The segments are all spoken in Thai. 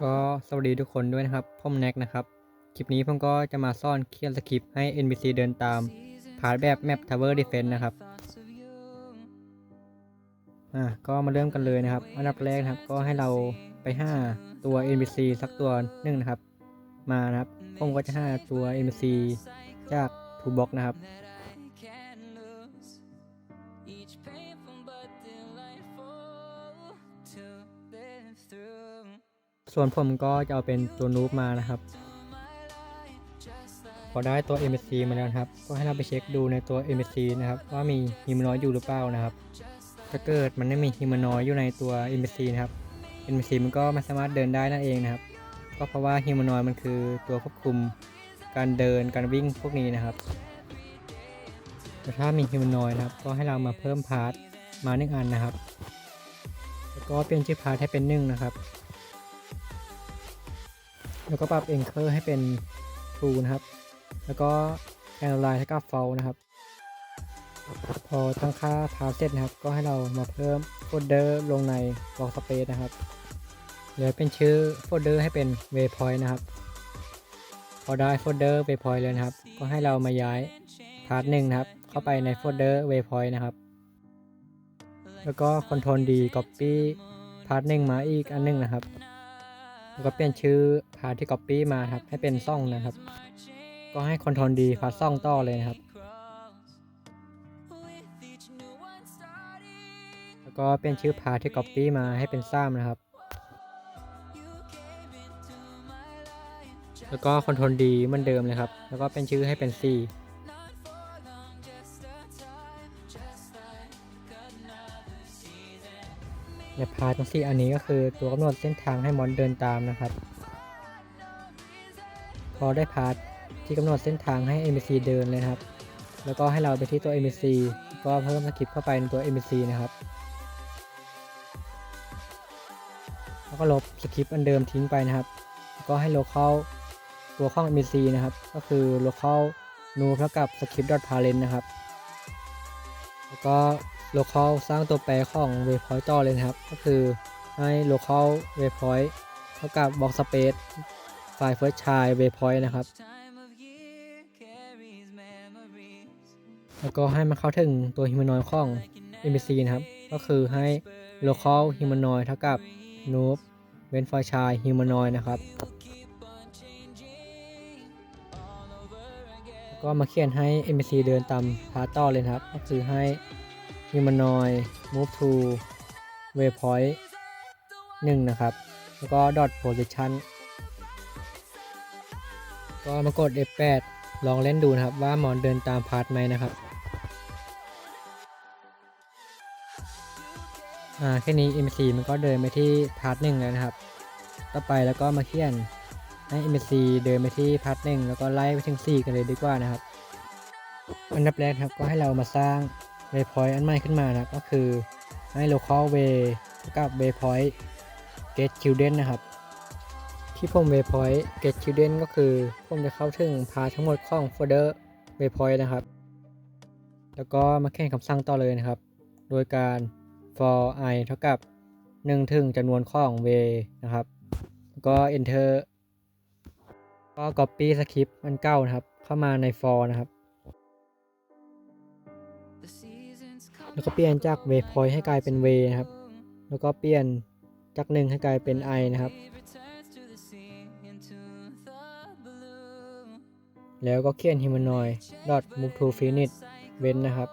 ก็สวัสดีทุกคนด้วยนะครับผมแน็กนะครับ คลิปนี้ผมก็จะมาซ่อนเขียนสคริปต์ให้ NPC เดินตามผ่านแบบแมป Tower Defense นนะครับอ่าก็มาเริ่มกันเลยนะครับอันดับแรกนะครับก็ให้เราไปหาตัว NPC สักตัวหนึ่งนะครับ มานะครับผมก็จะหาตัว NPC จาก t o b o x นะครับ Each painful but the life ส่วนผมก็จะเอาเป็นตัวนูบมานะครับ พอได้ตัว MSC มาแล้วครับ ก็ให้เราไปเช็คดูในตัว MSC นะครับ ว่ามีฮิมานอยอยู่หรือเปล่านะครับ ถ้าเกิดมันไม่มีฮิมานอยอยู่ในตัว MSC นะครับ MSC มันก็ไม่สามารถเดินได้นั่นเองนะครับ ก็เพราะว่าฮิมานอยมันคือตัวควบคุมการเดินการวิ่งพวกนี้นะครับแต่ถ้ามีฮิมานอยนะครับ ก็ให้เรามาเพิ่มพาร์ทมาหนึ่งอันนะครับ แล้วก็เปลี่ยนชื่อพาร์ทให้เป็นหนึ่งนะครับ แล้วก็ปรับ Anchor ให้เป็น True นะครับ แล้วก็ Analyze ให้กับ False นะครับ พอตั้งค่าพาเสร็จนะครับ ก็ให้เรามาเพิ่มโฟลเดอร์ลงใน Workspace นะครับแล้วเป็นชื่อโฟลเดอร์ให้เป็น Waypoint นะครับ พอได้โฟลเดอร์ Waypoint เลยนะครับ ก็ให้เรามาย้ายพาร์ทหนึ่งนะครับ เข้าไปในโฟลเดอร์ Waypoint นะครับ แล้วก็ Ctrl D Copy พาร์ทหนึ่งมาอีกอันหนึงนะครับ แล้วก็เปลี่ยนชื่อพาที่ก๊อปปี้มาครับ ให้เป็นซ่องนะครับ ก็ให้คอนโทรลดีพาซ่องต่อเลยนะครับ แล้วก็เปลี่ยนชื่อพาที่ก๊อปปี้มาให้เป็นซ้ำนะครับ แล้วก็คอนโทรลดีเหมือนเดิมเลยครับ แล้วก็เป็นชื่อให้เป็น4 ในพาร์ททั้งสี่อันนี้ก็คือตัวกำหนดเส้นทางให้มอนเดินตามนะครับ พอได้พาทที่กำหนดเส้นทางให้ NPC เดินเลยครับ แล้วก็ให้เราไปที่ตัว NPC ก็เพิ่มสคริปต์เข้าไปในตัว NPC นะครับ แล้วก็ลบสคริปต์อันเดิมทิ้งไปนะครับ ก็ให้ local ตัวข้อง NPC นะครับ ก็คือ local nu เท่ากับ script.parent นะครับ แล้วก็ local สร้างตัวแปรของ waypoint ต่อเลยนะครับ ก็คือให้ local waypoint เท่ากับ box space five first child waypoint นะครับ แล้วก็ให้มันเข้าถึงตัว humanoid ของ NPC นะครับ ก็คือให้ local humanoid เท่ากับ noob เว้นไฟล์ชาย humanoid นะครับก็มาเขียนให้ NPC เดินตามพาต่อเลยครับ ก็คือให้ humanoid move to waypoint 1 นะครับ แล้วก็ dot position ก็มากด F8 ลองเล่นดูนะครับว่าหมอนเดินตามพาร์ทไหมนะครับอ่าแค่นี้ MC มันก็เดินไปที่พาร์ทหนึ่งแล้วนะครับ ต่อไปแล้วก็มาเขียนให้ MC เดินไปที่พาร์ทหนึ่งแล้วก็ไล่ไปถึง 4 กันเลยดีกว่านะครับ อันดับแรกครับก็ให้เรามาสร้าง waypoint อันใหม่ขึ้นมานะครับก็คือให้ local way เท่ากับ waypoint get children นะครับ ที่ผม waypoint get children ก็คือผมจะเข้าถึงพาทั้งหมดของ folder waypoint นะครับ แล้วก็มาแข่งคำสั่งต่อเลยนะครับ โดยการ for i เท่ากับ1ถึงจำนวนของ way นะครับ แล้วก็ enter ก็ copy script อันเก่านะครับ เข้ามาใน for นะครับ แล้วก็เปลี่ยนจาก waypoint ให้กลายเป็น way นะครับ แล้วก็เปลี่ยนจาก1ให้กลายเป็น i นะครับ แล้วก็เขียน humanoid dot move to finish เว้นนะครับ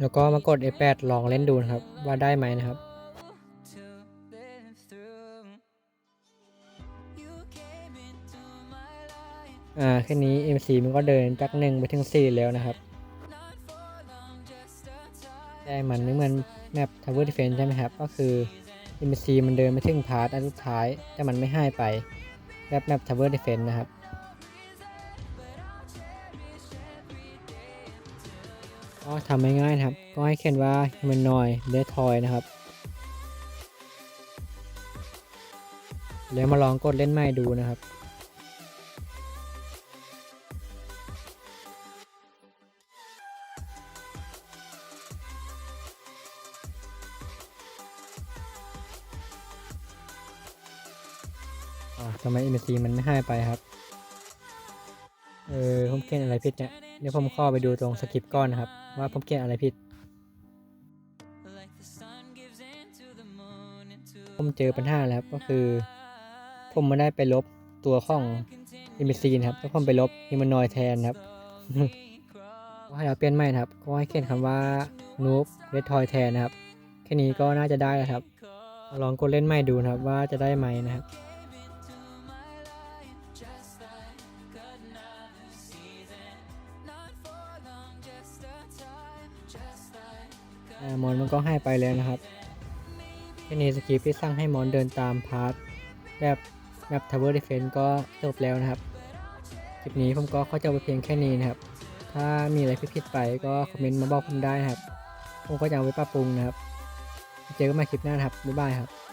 แล้วก็มากด F8 ลองเล่นดูนะครับ ว่าได้ไหมนะครับอ่าแค่นี้ MC มันก็เดินจาก1ไปถึง4แล้วนะครับ time. แต่มันไม่เหมือนแมป Tower Defense ใช่ไหมครับ ก็คือ MC มันเดินไปถึงพาร์ทอันสุดท้าย แต่มันไม่ให้ไปแบบแมป Tower Defense นะครับก็ทำง่ายๆนะครับ ก็ให้เขียนว่า humanoid d e t o y นะครับ แล้วมาลองกดเล่นใหม่ดูนะครับ ทำไม MSC มันไม่ให้ไปครับ เออผมเขียนอะไรผิดเนี่ย เดี๋ยวผมข้อไปดูตรงสคริปก่อนนะครับ ว่าผมเขียนอะไรผิด ผมเจอปัญหาแล้วครับก็คือ ผมไม่ได้ไปลบตัวของ MSC นะครับแล้วผมไปลบฮิมานอยแทนครับก็ให้เราเปลี่ยนใหม่นะครับ ก็ให้เขียนคำว่า noob red toy แทนนะครับ แค่นี้ก็น่าจะได้แล้วครับ ลองกดเล่นใหม่ดูนะครับว่าจะได้ไหมนะครับ มอนมันก็ให้ไปแล้วนะครับแค่นี้สกีปที่สร้างให้มอนเดินตามพาร์ทแบบแบบทาวเวอร์ดิเฟนก็จบแล้วนะครับ คลิปนี้ผมก็เข้าใจไปเพียงแค่นี้นะครับ ถ้ามีอะไรผิดๆไปก็คอมเมนต์มาบอกผมได้นะครับ ผมก็จะเอาไปปรับปรุงนะครับ เจอกันใหม่คลิปหน้านครับ บ๊ายบายครับ